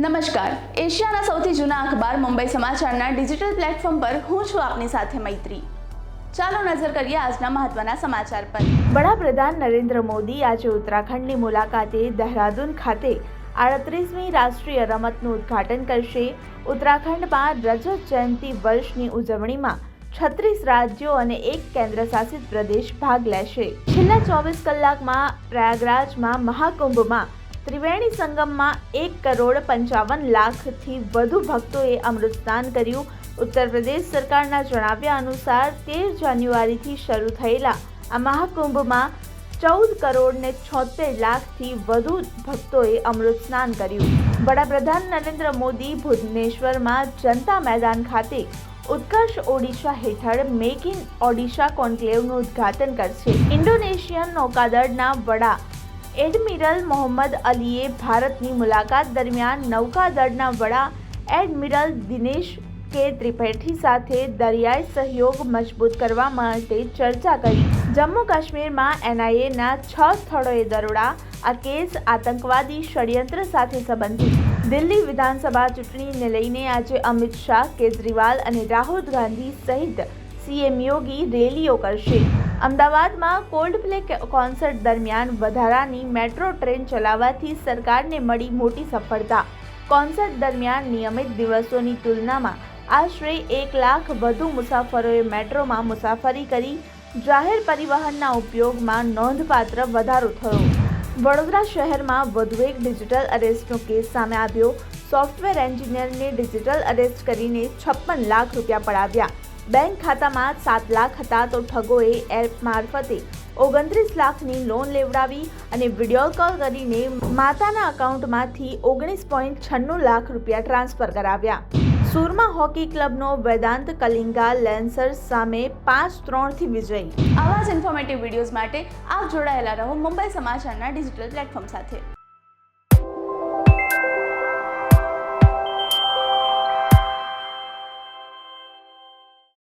નમસ્કાર. એશિયાના સૌથી જૂના અખબાર મુંબઈ સમાચારના ડિજિટલ પ્લેટફોર્મ પર હું છું આપની સાથે મૈત્રી. ચાલો નજર કરીએ આજના મહત્વના સમાચાર પર. વડાપ્રધાન નરેન્દ્ર મોદી આજે ઉત્તરાખંડની મુલાકાતે દહેરાદૂન ખાતે આડત્રીસમી રાષ્ટ્રીય રમતનું ઉદ્ઘાટન કરશે. ઉત્તરાખંડમાં રજત જયંતિ વર્ષની ઉજવણીમાં છત્રીસ રાજ્યો અને એક કેન્દ્રશાસિત પ્રદેશ ભાગ લેશે. છેલ્લા ચોવીસ કલાકમાં પ્રયાગરાજમાં મહાકુંભમાં ત્રિવેણી સંગમમાં એક કરોડ પંચાવન લાખથી વધુ ભક્તોએ અમૃત કર્યું. ઉત્તર પ્રદેશ સરકારના જણાવ્યા અનુસાર તેર જાન્યુઆરીથી શરૂ થયેલા આ મહાકુંભમાં ચૌદ કરોડ ને છોતેર લાખથી વધુ ભક્તોએ અમૃત સ્નાન કર્યું. વડાપ્રધાન નરેન્દ્ર મોદી ભુવનેશ્વરમાં જનતા મેદાન ખાતે ઉત્કર્ષ ઓડિશા હેઠળ મેક ઇન ઓડિશા કોન્ક્લેવનું ઉદ્ઘાટન કરશે. ઇન્ડોનેશિયન નૌકાદળના વડા એડમિરલ મોહમ્મદ અલીએ ભારતની મુલાકાત દરમિયાન નૌકાદળના વડા એડમિરલ દિનેશ કે ત્રિપાઠી સાથે દરિયાઈ સહયોગ મજબૂત કરવા માટે ચર્ચા કરી. જમ્મુ કાશ્મીરમાં એનઆઈએના છ સ્થળોએ દરોડા, આ કેસ આતંકવાદી ષડયંત્ર સાથે સંબંધિત. દિલ્હી વિધાનસભા ચૂંટણીને લઈને આજે અમિત શાહ, કેજરીવાલ અને રાહુલ ગાંધી સહિત સીએમ યોગી રેલીઓ કરશે. અમદાવાદમાં કોલ્ડ પ્લે કોન્સર્ટ દરમિયાન વધારાની મેટ્રો ટ્રેન ચલાવવાથી સરકારને મળી મોટી સફળતા. કોન્સર્ટ દરમિયાન નિયમિત દિવસોની તુલનામાં આશરે એક લાખ વધુ મુસાફરોએ મેટ્રોમાં મુસાફરી કરી, જાહેર પરિવહનના ઉપયોગમાં નોંધપાત્ર વધારો થયો. વડોદરા શહેરમાં વધુ એક ડિજિટલ અરેસ્ટનો કેસ સામે આવ્યો. સોફ્ટવેર એન્જિનિયરને ડિજિટલ અરેસ્ટ કરીને છપ્પન લાખ રૂપિયા પડાવ્યા. બેંક ખાતામાં સાત લાખ હતા તો ઠગોએ એપ મારફતે ઓગણત્રીસ લાખની લોન લેવડાવી અને વીડિયો કોલ કરીને માતાના અકાઉન્ટમાંથી ઓગણીસ પોઈન્ટ છન્નું લાખ રૂપિયા ટ્રાન્સફર કરાવ્યા. સુરમા હોકી ક્લબનો વેદાંત કલિંગા લેન્સર્સ સામે પાંચ ત્રણથી વિજય. આવા જ ઇન્ફોર્મેટિવ વિડીયોઝ માટે આપ જોડાયેલા રહો મુંબઈ સમાચારના ડિજિટલ પ્લેટફોર્મ સાથે.